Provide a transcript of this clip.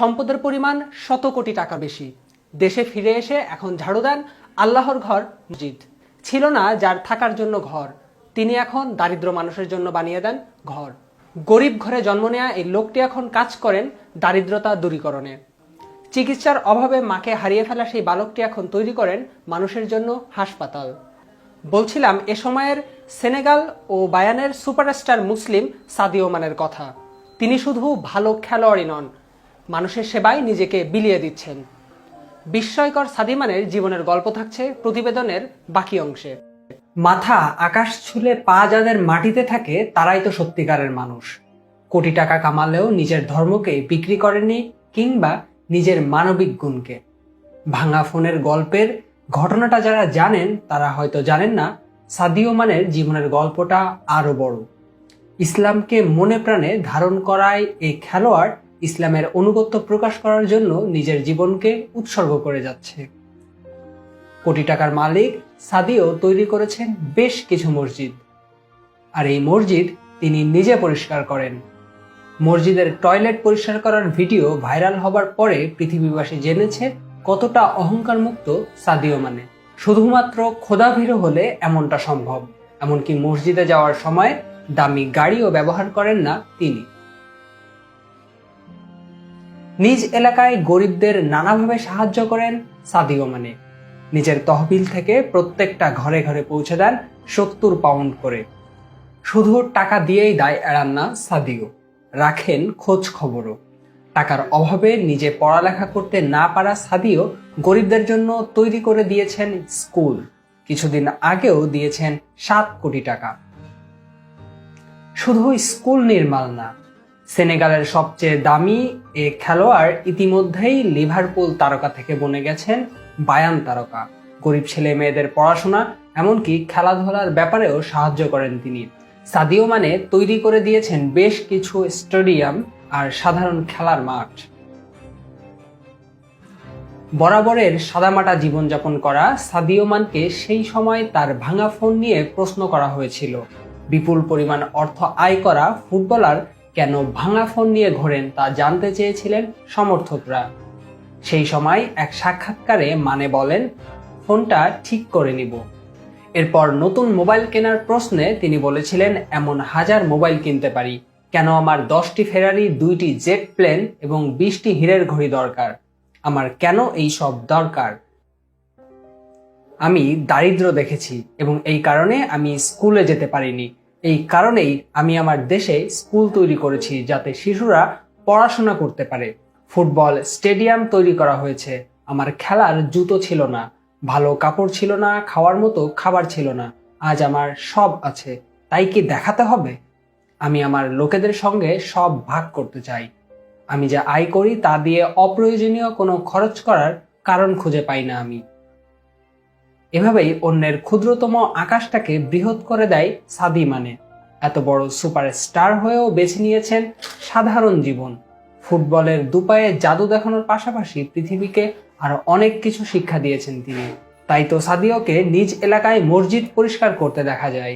সম্পদের পরিমাণ শত কোটি টাকা বেশি। দেশে ফিরে এসে এখন ঝাড়ু দেন আল্লাহর ঘর মসজিদ। ছিল না যার থাকার জন্য ঘর। তিনি এখন দারিদ্র মানুষের জন্য বানিয়ে দেন ঘর। গরিব ঘরে জন্ম নেয়া এই লোকটি এখন কাজ করেন দারিদ্রতা দূরীকরণে। চিকিৎসার অভাবে মাকে হারিয়ে ফেলা সেই বালকটি এখন তৈরি করেন মানুষের জন্য হাসপাতাল। বলছিলাম, এ সময়ের সেনেগাল ও বায়ানের সুপারস্টার মুসলিম সাদিও মানের কথা। তিনি শুধু ভালো খেলোয়াড়ই নন মানুষের সেবায় নিজেকে বিলিয়ে দিচ্ছেন। বিস্ময়কর সাদিমানের জীবনের গল্প থাকছে প্রতিবেদনের বাকি অংশে। মাথা আকাশ ছুলে পা যাদের মাটিতে থাকে, তারাই তো সত্যিকারের মানুষ। কোটি টাকা কামালেও নিজের ধর্মকে বিক্রি করেনি কিংবা নিজের মানবিক গুণকে। ভাঙা ফোনের গল্পের ঘটনাটা যারা জানেন, তারা হয়তো জানেন না সাদিও মানের জীবনের গল্পটা আরও বড়। ইসলামকে মনে প্রাণে ধারণ করায় এই খেলোয়াড় ইসলামের অনুগত্য প্রকাশ করার জন্য নিজের জীবনকে উৎসর্গ করে যাচ্ছে। কোটি টাকার মালিক সাদিও তৈরি করেছেন বেশ কিছু মসজিদ। আর এই মসজিদ তিনি নিজে পরিষ্কার করেন। মসজিদের টয়লেট পরিষ্কার করার ভিডিও ভাইরাল হবার পরে পৃথিবীবাসী জেনেছে কতটা অহংকার মুক্ত সাদিও মানে। শুধুমাত্র খোদাভীরু হলে এমনটা সম্ভব, এমনকি মসজিদে যাওয়ার সময় দামি গাড়িও ব্যবহার করেন না তিনি। নিজ এলাকায় গরিবদের নানাভাবে সাহায্য করেন সাদিও মানে নিজের তহবিল থেকে প্রত্যেকটা ঘরে ঘরে পৌঁছে দেন সত্তর পাউন্ড করে। শুধু টাকা দিয়েই দায় এড়ান না সাদিও। রাখেন খোঁজ খবরও। টাকার অভাবে নিজে পড়ালেখা করতে না পারা সাদিও গরিবদের জন্য তৈরি করে দিয়েছেন স্কুল। কিছুদিন আগেও দিয়েছেন সাত কোটি টাকা। শুধু স্কুল নির্মাণ না সেনেগালের সবচেয়ে দামি এ খেলোয়াড় ইতিমধ্যেই লিভারপুল তারকা থেকে বনে গেছেন বায়ান তারকা। গরিব ছেলে মেয়েদের পড়াশোনা, এমনকি খেলাধুলার ব্যাপারেও সাহায্য করেন তিনি। সাদিও মানে তৈরি করে দিয়েছেন বেশ কিছু স্টেডিয়াম আর সাধারণ খেলার মাঠ। বরাবরের সাদামাটা জীবনযাপন করা সাদিও মানকে সেই সময় তার ভাঙা ফোন নিয়ে প্রশ্ন করা হয়েছিল। বিপুল পরিমাণ অর্থ আয় করা ফুটবলার কেন ভাঙা ফোন নিয়ে ঘোরেন তা জানতে চেয়েছিলেন সমর্থকরা। সেই সময় এক সাক্ষাৎকারে মানে বলেন, ফোনটা ঠিক করে নিব। এরপর নতুন মোবাইল কেনার প্রশ্নে তিনি বলেছিলেন, এমন হাজার মোবাইল কিনতে পারি। কেন আমার দশটি ফেরারি দুইটি জেট প্লেন এবং বিশটি হীরের ঘড়ি দরকার? আমার কেন এই সব দরকার? আমি দারিদ্র দেখেছি এবং এই কারণে আমি স্কুলে যেতে পারিনি। এই কারণেই আমি আমার দেশে স্কুল তৈরি করেছি যাতে শিশুরা পড়াশোনা করতে পারে। ফুটবল স্টেডিয়াম তৈরি করা হয়েছে। আমার খেলার জুতো ছিল না, ভালো কাপড় ছিল না, খাওয়ার মতো খাবার ছিল না। আজ আমার সব আছে। তাই কি দেখাতে হবে? আমি আমার লোকেদের সঙ্গে সব ভাগ করতে চাই। আমি যা আয় করি তা দিয়ে অপ্রয়োজনীয় কোনো খরচ করার কারণ খুঁজে পাই না আমি। এভাবেই অন্যের ক্ষুদ্রতম আকাশটাকে বৃহৎ করে দেয় সাদি মানে। এত বড় সুপার স্টার হয়েও বেছে নিয়েছেন সাধারণ জীবন। ফুটবলের দুপায়ে জাদু দেখানোর পাশাপাশি পৃথিবীকে আরও অনেক কিছু শিক্ষা দিয়েছেন তিনি। তাই তো সাদিওকে নিজ এলাকায় মসজিদ পরিষ্কার করতে দেখা যায়।